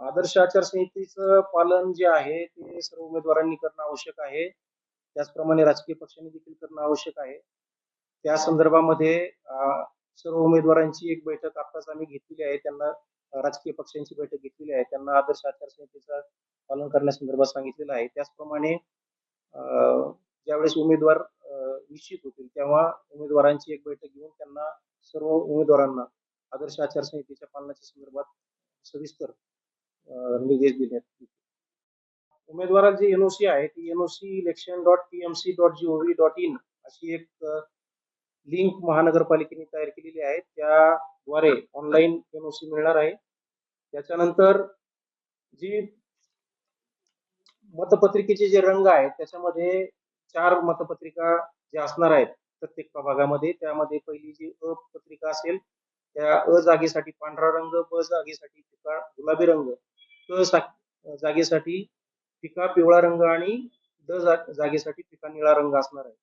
आदर्श आचारसंहितेचं पालन जे आहे ते सर्व उमेदवारांनी करणं आवश्यक आहे. त्याचप्रमाणे राजकीय पक्षांनी देखील करणं आवश्यक आहे. त्या संदर्भामध्ये सर्व उमेदवारांची एक बैठक आताच आम्ही घेतलेली आहे. त्यांना राजकीय पक्षांची बैठक घेतलेली आहे. त्यांना आदर्श आचारसंहितेचं पालन करण्यासंदर्भात सांगितलेलं आहे. त्याचप्रमाणे ज्यावेळेस उमेदवार निश्चित होतील तेव्हा उमेदवारांची एक बैठक घेऊन त्यांना सर्व उमेदवारांना आदर्श आचारसंहितेच्या पालनाच्या संदर्भात सविस्तर निर्देश दिले येतील. उमेदवाराला जी एनओसी आहे. ती NOC election dot PMC dot gov dot in अशी एक लिंक महानगरपालिकेने तयार केलेली आहे. त्याद्वारे ऑनलाईन एनओसी मिळणार आहे. त्याच्यानंतर जी मतपत्रिकेचे जे रंग आहेत त्याच्यामध्ये चार मतपत्रिका ज्या असणार आहेत प्रत्येक प्रभागामध्ये त्यामध्ये पहिली जी अ पत्रिका असेल त्या अ जागेसाठी पांढरा रंग ब जागेसाठी गुलाबी रंग क जागेसाठी पिका पिवळा रंग आणि ड जागेसाठी पिका निळा रंग असणार आहे.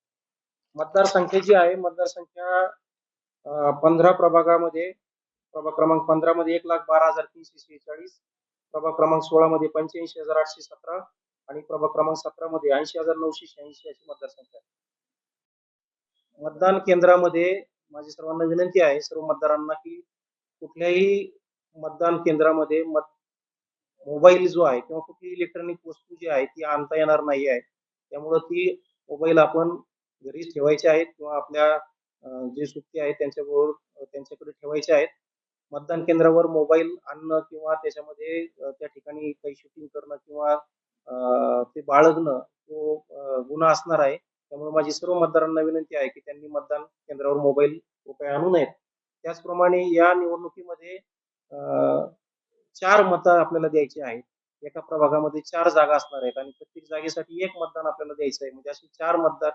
मतदारसंख्या जी आहे मतदारसंख्या अं, पंधरा प्रभागामध्ये प्रभाग क्रमांक पंधरा मध्ये एक लाख बारा हजार तीनशे शेहेचाळीस प्रभाग क्रमांक सोळा मध्ये पंच्याऐंशी हजार आठशे सतरा आणि प्रभाग क्रमांक सतरा मध्ये ऐंशी हजार नऊशे शहाऐंशी अशी मतदारसंख्या आहे. मतदान केंद्रामध्ये माझी सर्वांना विनंती आहे सर्व मतदारांना की कुठल्याही मतदान केंद्रामध्ये मत मोबाईल जो आहे किंवा कुठली इलेक्ट्रॉनिक वस्तू जी आहे ती आणता येणार नाही आहे. त्यामुळं ती मोबाईल आपण घरीच ठेवायचे आहेत किंवा आपल्या जे सुट्टी आहेत त्यांच्याबरोबर त्यांच्याकडे ठेवायचे आहेत. मतदान केंद्रावर मोबाईल आणणं किंवा त्याच्यामध्ये त्या ठिकाणी काही शूटिंग करणं किंवा ते बाळगणं तो गुन्हा असणार आहे. त्यामुळे माझी सर्व मतदारांना विनंती आहे की त्यांनी मतदान केंद्रावर मोबाईल उपाय आणू नयेत. त्याचप्रमाणे या निवडणुकीमध्ये चार मतं आपल्याला द्यायची आहेत. एका प्रभागामध्ये चार जागा असणार आहेत आणि प्रत्येक जागेसाठी एक मतदान आपल्याला द्यायचं आहे. म्हणजे असे चार मतदार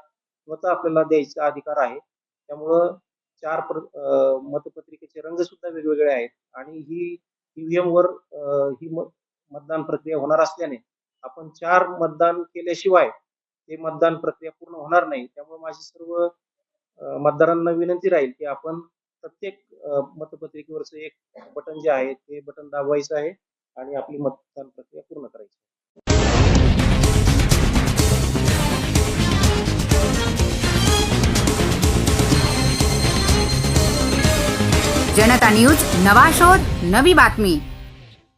मतं आपल्याला द्यायचा अधिकार आहे. त्यामुळं चार प्र- मतपत्रिकेचे रंग सुद्धा वेगवेगळे आहेत आणि ही ईव्हीएम वर ही मतदान प्रक्रिया होणार असल्याने आपण चार मतदान केल्याशिवाय ते मतदान प्रक्रिया पूर्ण होणार नाही. त्यामुळे माझी सर्व मतदारांना विनंती राहील की आपण प्रत्येक अं, मतपत्रिकेवरचं एक बटन जे आहे ते बटन दाबवायचं आहे आणि आपली मतदान प्रक्रिया पूर्ण करायची जनता न्यूज नवा शोध नवी बातमी.